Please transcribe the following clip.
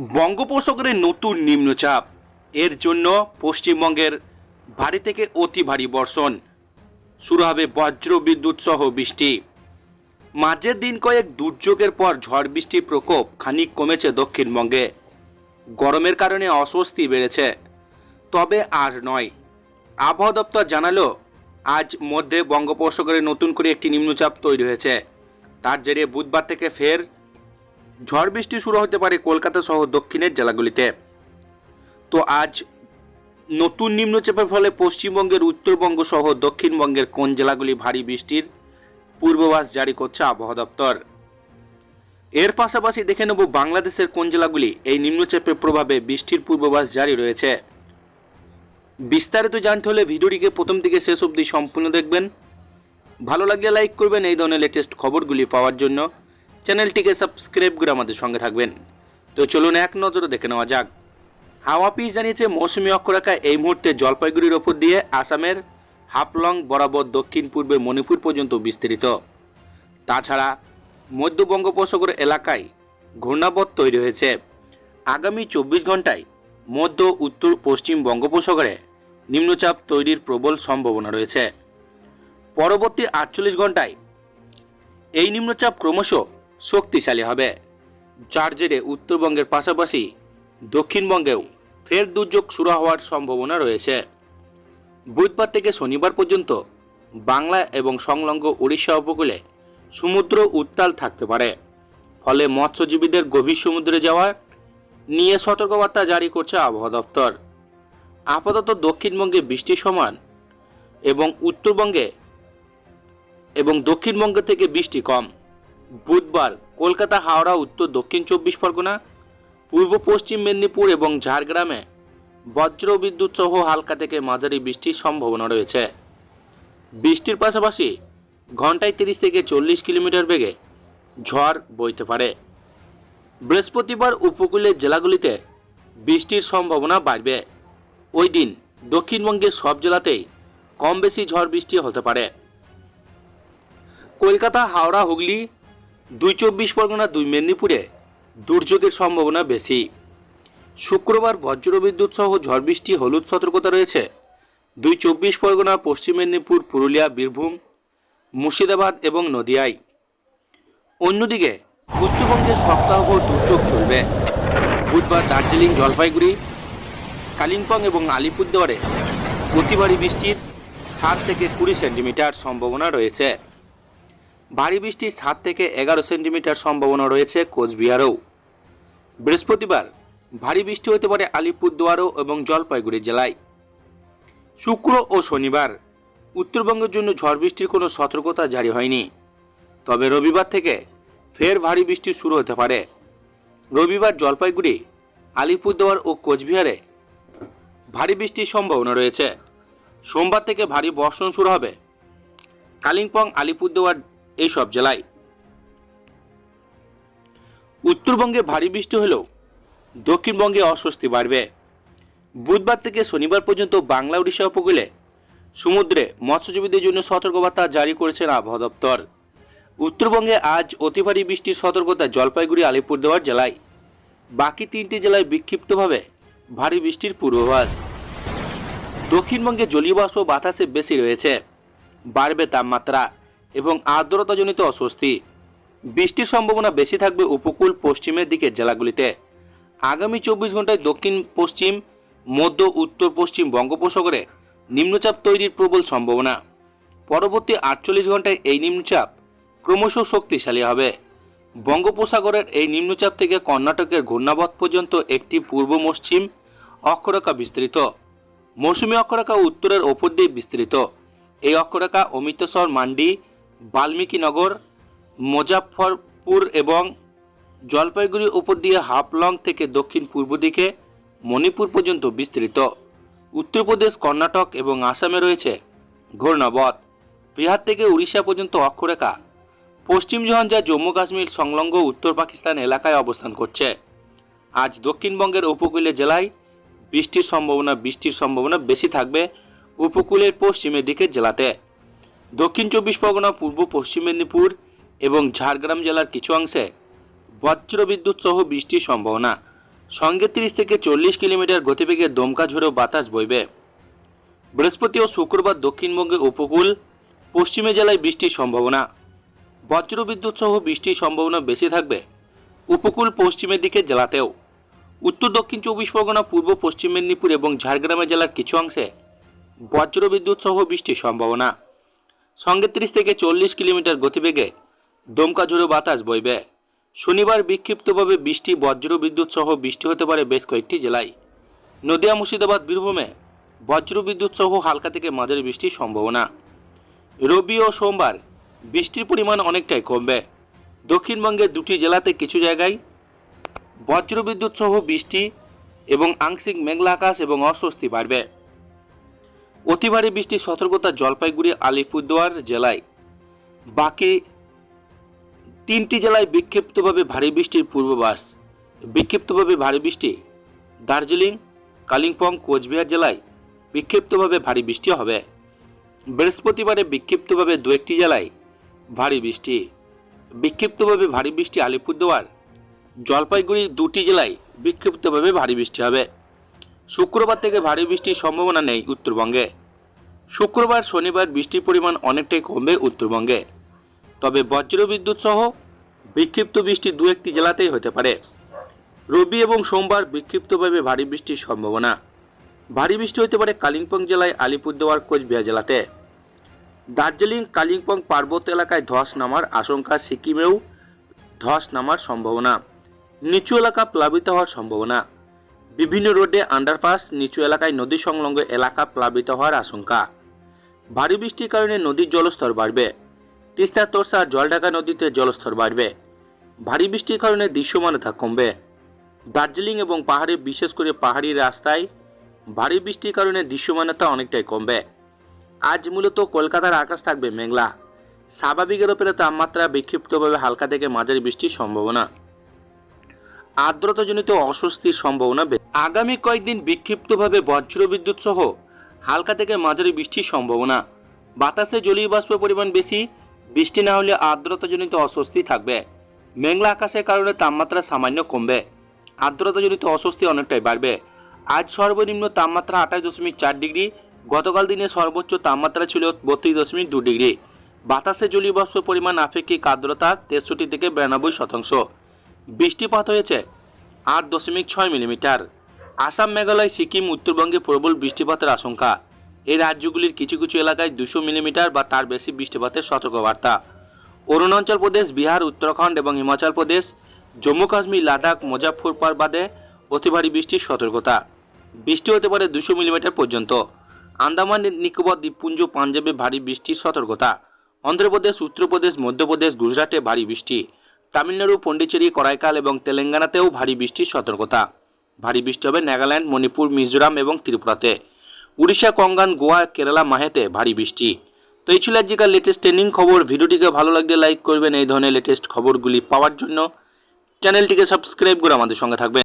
বঙ্গোপসাগরে নতুন নিম্নচাপ। এর জন্য পশ্চিমবঙ্গের ভারী থেকে অতি ভারী বর্ষণ। শুরু হবে বজ্র বিদ্যুৎ সহ বৃষ্টি। মাঝের দিন কয়েক দুর্যোগের পর ঝড় বৃষ্টির প্রকোপ খানিক কমেছে দক্ষিণবঙ্গে। গরমের কারণে অস্বস্তি বেড়েছে। তবে আর নয়। আবহাওয়া দপ্তর জানালো, আজ মধ্যে বঙ্গোপসাগরে নতুন করে একটি নিম্নচাপ তৈরি হয়েছে। তার জেরে বুধবার থেকে ফের ঝড় বৃষ্টি শুরু হতে পারে কলকাতা সহ দক্ষিণের জেলাগুলিতে। তো আজ নতুন নিম্নচাপের ফলে পশ্চিমবঙ্গের উত্তরবঙ্গ সহ দক্ষিণবঙ্গের কোন জেলাগুলি ভারী বৃষ্টির পূর্বাভাস জারি করছে আবহাওয়া দপ্তর? এর পাশাপাশি দেখে নেব বাংলাদেশের কোন জেলাগুলি এই নিম্নচাপের প্রভাবে বৃষ্টির পূর্বাভাস জারি রয়েছে। বিস্তারিত জানতে হলে ভিডিওটিকে প্রথম থেকে শেষ অবধি সম্পূর্ণ দেখবেন। ভালো লাগলে লাইক করবেন, এই ধরনের লেটেস্ট খবরগুলি পাওয়ার জন্য। চ্যানেলটিকে সাবস্ক্রাইব করে আমাদের সঙ্গে থাকবেন। তো চলুন এক নজরে দেখে নেওয়া যাক। হাওয়া অফিস জানিয়েছে, মৌসুমী অক্ষরেখা এই মুহূর্তে জলপাইগুড়ির ওপর দিয়ে আসামের হাফলং বরাবর দক্ষিণ পূর্বে মণিপুর পর্যন্ত বিস্তৃত। তাছাড়া মধ্য বঙ্গোপসাগর এলাকায় ঘূর্ণাবত তৈরি হয়েছে। আগামী চব্বিশ ঘন্টায় মধ্য, উত্তর, পশ্চিম বঙ্গোপসাগরে নিম্নচাপ তৈরির প্রবল সম্ভাবনা রয়েছে। পরবর্তী আটচল্লিশ ঘন্টায় এই নিম্নচাপ ক্রমশ শক্তিশালী হবে। যার জেরে উত্তরবঙ্গের পাশাপাশি দক্ষিণবঙ্গেও ফের দুর্যোগ শুরু হওয়ার সম্ভাবনা রয়েছে। বুধবার থেকে শনিবার পর্যন্ত বাংলা এবং সংলগ্ন উড়িষ্যা উপকূলে সমুদ্র উত্তাল থাকতে পারে। ফলে মৎস্যজীবীদের গভীর সমুদ্রে যাওয়ার নিয়ে সতর্কবার্তা জারি করছে আবহাওয়া দপ্তর। আপাতত দক্ষিণবঙ্গে বৃষ্টির সমান এবং উত্তরবঙ্গে এবং দক্ষিণবঙ্গ থেকে বৃষ্টি কম। বুধবার কলকাতা, হাওড়া, উত্তর, দক্ষিণ চব্বিশ পরগনা, পূর্ব, পশ্চিম মেদিনীপুর এবং ঝাড়গ্রামে বজ্র বিদ্যুৎ সহ হালকা থেকে মাঝারি বৃষ্টির সম্ভাবনা রয়েছে। বৃষ্টির পাশাপাশি ঘন্টায় তিরিশ থেকে চল্লিশ কিলোমিটার বেগে ঝড় বইতে পারে। বৃহস্পতিবার উপকূলের জেলাগুলিতে বৃষ্টির সম্ভাবনা বাড়বে। ওই দিন দক্ষিণবঙ্গের সব জেলাতেই কম বেশি ঝড় বৃষ্টি হতে পারে। কলকাতা, হাওড়া, হুগলি দুই চব্বিশ পরগনা, দুই মেদিনীপুরে দুর্যোগের সম্ভাবনা বেশি। শুক্রবার বজ্রবিদ্যুৎ সহ ঝড় বৃষ্টি, হলুদ সতর্কতা রয়েছে। দুই চব্বিশ পরগনা, পশ্চিম মেদিনীপুর, পুরুলিয়া, বীরভূম, মুর্শিদাবাদ এবং নদিয়ায়। অন্যদিকে, উত্তরবঙ্গে সপ্তাহভর দুর্যোগ চলবে। বুধবার দার্জিলিং, জলপাইগুড়ি, কালিম্পং এবং আলিপুরদুয়ারে অতিভারী বৃষ্টির সাত থেকে কুড়ি সেন্টিমিটার সম্ভাবনা রয়েছে। ভারী বৃষ্টির সাত থেকে এগারো সেন্টিমিটার সম্ভাবনা রয়েছে কোচবিহারেও। বৃহস্পতিবার ভারী বৃষ্টি হতে পারে আলিপুরদুয়ারও এবং জলপাইগুড়ি জেলায়। শুক্র ও শনিবার উত্তরবঙ্গের জন্য ঝড় বৃষ্টির কোনো সতর্কতা জারি হয়নি। তবে রবিবার থেকে ফের ভারী বৃষ্টি শুরু হতে পারে। রবিবার জলপাইগুড়ি, আলিপুরদুয়ার ও কোচবিহারে ভারী বৃষ্টির সম্ভাবনা রয়েছে। সোমবার থেকে ভারী বর্ষণ শুরু হবে। কালিম্পং, আলিপুরদুয়ার এইসব জেলায়। উত্তরবঙ্গে ভারী বৃষ্টি হলেও দক্ষিণবঙ্গে অস্বস্তি বাড়বে। বুধবার থেকে শনিবার পর্যন্ত বাংলা, উড়িষ্যা উপকূলে সমুদ্রে মৎস্যজীবীদের জন্য সতর্কবার্তা জারি করেছেন আবহাওয়া দপ্তর। উত্তরবঙ্গে আজ অতি ভারী বৃষ্টির সতর্কতা জলপাইগুড়ি, আলিপুরদুয়ার জেলায়। বাকি তিনটি জেলায় বিক্ষিপ্তভাবে ভারী বৃষ্টির পূর্বাভাস। দক্ষিণবঙ্গে জলীয় বাষ্প বাতাসে বেশি রয়েছে। বাড়বে তাপমাত্রা। এবং আর্দ্রতাজনিত অস্বস্তি। বৃষ্টির সম্ভাবনা বেশি থাকবে উপকূল পশ্চিমের দিকের জেলাগুলিতে। আগামী চব্বিশ ঘন্টায় দক্ষিণ পশ্চিম, মধ্য, উত্তর পশ্চিম বঙ্গোপসাগরে নিম্নচাপ তৈরির প্রবল সম্ভাবনা। পরবর্তী আটচল্লিশ ঘন্টায় এই নিম্নচাপ ক্রমশ শক্তিশালী হবে। বঙ্গোপসাগরের এই নিম্নচাপ থেকে কর্ণাটকের ঘূর্ণাবধ পর্যন্ত একটি পূর্ব পশ্চিম অক্ষরেখা বিস্তৃত। মৌসুমী অক্ষরেখা উত্তরের ওপর দিয়ে বিস্তৃত। এই অক্ষরেখা অমৃতসর মান্ডি বাল্মীকিনগর মুজাফরপুর এবং জলপাইগুড়ির উপর দিয়ে হাফলং থেকে দক্ষিণ পূর্ব দিকে মণিপুর পর্যন্ত বিস্তৃত। উত্তরপ্রদেশ, কর্ণাটক এবং আসামে রয়েছে ঘূর্ণাবত। বিহার থেকে উড়িষ্যা পর্যন্ত অক্ষরেখা। পশ্চিম যা জম্মু কাশ্মীর সংলগ্ন উত্তর পাকিস্তান এলাকায় অবস্থান করছে। আজ দক্ষিণবঙ্গের উপকূলীয় জেলায় বৃষ্টির সম্ভাবনা বৃষ্টির সম্ভাবনা বেশি থাকবে উপকূলের পশ্চিমের দিকের জেলাতে। দক্ষিণ চব্বিশ পরগনা, পূর্ব পশ্চিম মেদিনীপুর এবং ঝাড়গ্রাম জেলার কিছু অংশে বজ্রবিদ্যুৎ সহ বৃষ্টির সম্ভাবনা। সঙ্গে তিরিশ থেকে চল্লিশ কিলোমিটার গতিবেগে দমকা ঝোড়ো বাতাস বইবে। বৃহস্পতি ও শুক্রবার দক্ষিণবঙ্গে উপকূল, পশ্চিমে জেলায় বৃষ্টির সম্ভাবনা। বজ্রবিদ্যুৎ সহ বৃষ্টির সম্ভাবনা বেশি থাকবে উপকূল পশ্চিমের দিকে জেলাতেও। উত্তর দক্ষিণ চব্বিশ পরগনা, পূর্ব পশ্চিম মেদিনীপুর এবং ঝাড়গ্রামে জেলার কিছু অংশে বজ্রবিদ্যুৎ সহ বৃষ্টির সম্ভাবনা। সঙ্গে তিরিশ থেকে চল্লিশ কিলোমিটার গতিবেগে দমকা ঝোড়ো বাতাস বইবে। শনিবার বিক্ষিপ্তভাবে বৃষ্টি, বজ্র বিদ্যুৎ সহ বৃষ্টি হতে পারে বেশ কয়েকটি জেলায়। নদিয়া, মুর্শিদাবাদ, বীরভূমে বজ্র বিদ্যুৎ সহ হালকা থেকে মাঝারি বৃষ্টির সম্ভাবনা। রবি ও সোমবার বৃষ্টির পরিমাণ অনেকটাই কমবে। দক্ষিণবঙ্গের দুটি জেলাতে কিছু জায়গায় বজ্রবিদ্যুৎ সহ বৃষ্টি এবং আংশিক মেঘলা আকাশ এবং অস্বস্তি বাড়বে। অতি ভারী বৃষ্টির সতর্কতা জলপাইগুড়ি, আলিপুরদুয়ার জেলায়। বাকি তিনটি জেলায় বিক্ষিপ্তভাবে ভারী বৃষ্টির পূর্বাভাস। বিক্ষিপ্তভাবে ভারী বৃষ্টি দার্জিলিং, কালিম্পং, কোচবিহার জেলায় বিক্ষিপ্তভাবে ভারী বৃষ্টি হবে। বৃহস্পতিবারে বিক্ষিপ্তভাবে দু একটি জেলায় ভারী বৃষ্টি। বিক্ষিপ্তভাবে ভারী বৃষ্টি আলিপুরদুয়ার। জলপাইগুড়ি দুটি জেলায় বিক্ষিপ্তভাবে ভারী বৃষ্টি হবে। শুক্রবার থেকে ভারী বৃষ্টির সম্ভাবনা নেই উত্তরবঙ্গে। শুক্রবার শনিবার বৃষ্টির পরিমাণ অনেকটাই কমবে উত্তরবঙ্গে। তবে বজ্রবিদ্যুৎ সহ বিক্ষিপ্ত বৃষ্টি দু একটি জেলাতেই হতে পারে। রবি এবং সোমবার বিক্ষিপ্তভাবে ভারী বৃষ্টির সম্ভাবনা। ভারী বৃষ্টি হতে পারে কালিম্পং জেলায়, আলিপুরদুয়ার, কোচবিহার জেলাতে। দার্জিলিং, কালিম্পং পার্বত্য এলাকায় ধস নামার আশঙ্কা, সিকিমেও ধস নামার সম্ভাবনা। নিচু এলাকা প্লাবিত হওয়ার সম্ভাবনা। বিভিন্ন রোডে আন্ডারপাস নিচু এলাকায় নদী সংলগ্ন এলাকা প্লাবিত হওয়ার আশঙ্কা। ভারী বৃষ্টির কারণে নদীর জলস্তর বাড়বে। তিস্তা, তোরসা, জলঢাকা নদীতে জলস্তর বাড়বে। ভারী বৃষ্টির কারণে দৃশ্যমানতা কমবে। দার্জিলিং এবং পাহাড়ে, বিশেষ করে পাহাড়ি রাস্তায় ভারী বৃষ্টির কারণে দৃশ্যমানতা অনেকটাই কমবে। আজ মূলত কলকাতার আকাশ থাকবে মেঘলা। স্বাভাবিকের ওপরে তাপমাত্রা বিক্ষিপ্তভাবে হালকা থেকে মাঝারি বৃষ্টির সম্ভাবনা। আর্দ্রতাজনিত অস্বস্তির সম্ভাবনা আগামী কয়েকদিন বিক্ষিপ্তভাবে বজ্রবিদ্যুৎ সহ হালকা থেকে মাঝারি বৃষ্টির সম্ভাবনা। বাতাসে জলীয় বাষ্পের পরিমাণ বেশি, বৃষ্টি না হলে আর্দ্রতাজনিত অস্বস্তি থাকবে। মেঘলা আকাশের কারণে তাপমাত্রা সামান্য কমবে। আর্দ্রতাজনিত অস্বস্তি অনেকটাই বাড়বে। আজ সর্বনিম্ন তাপমাত্রা আঠাশ দশমিক চার ডিগ্রি, গতকাল দিনে সর্বোচ্চ তাপমাত্রা ছিল বত্রিশ দশমিক দু ডিগ্রি। বাতাসে জলীয় বাষ্পের পরিমাণ আপেক্ষিক আর্দ্রতা তেষট্টি থেকে বিরানব্বই শতাংশ। বৃষ্টিপাত হয়েছে আট দশমিক ছয় মিলিমিটার। আসাম, মেঘালয়, সিকিম, উত্তরবঙ্গে প্রবল বৃষ্টিপাতের আশঙ্কা। এই রাজ্যগুলির কিছু কিছু এলাকায় দুশো মিলিমিটার বা তার বেশি বৃষ্টিপাতের সতর্কবার্তা। অরুণাচল প্রদেশ, বিহার, উত্তরাখণ্ড এবং হিমাচল প্রদেশ, জম্মু কাশ্মীর, লাদাখ মুজাফরপুর বাদে অতি ভারী বৃষ্টির সতর্কতা। বৃষ্টি হতে পারে দুশো মিলিমিটার পর্যন্ত। আন্দামান, নিকোবর, দ্বীপপুঞ্জ, পাঞ্জাবে ভারী বৃষ্টির সতর্কতা। অন্ধ্রপ্রদেশ, উত্তরপ্রদেশ, মধ্যপ্রদেশ, গুজরাটে ভারী বৃষ্টি। তামিলনাড়ু পণ্ডিচেরি করাইকাল এবং তেলেঙ্গানাতেও ভারী বৃষ্টির সতর্কতা। ভারী বৃষ্টি হবে নাগাল্যান্ড, মণিপুর, মিজোরাম এবং ত্রিপুরাতে। উড়িষ্যা, কঙ্গান, গোয়া, কেরালা, মাহেতে ভারী বৃষ্টি। তো এই ছিল আজকের লেটেস্ট ট্রেন্ডিং খবর। ভিডিওটিকে ভালো লাগলে লাইক করবেন। এই ধরনের লেটেস্ট খবরগুলি পাওয়ার জন্য চ্যানেলটিকে সাবস্ক্রাইব করে আমাদের সঙ্গে থাকবেন।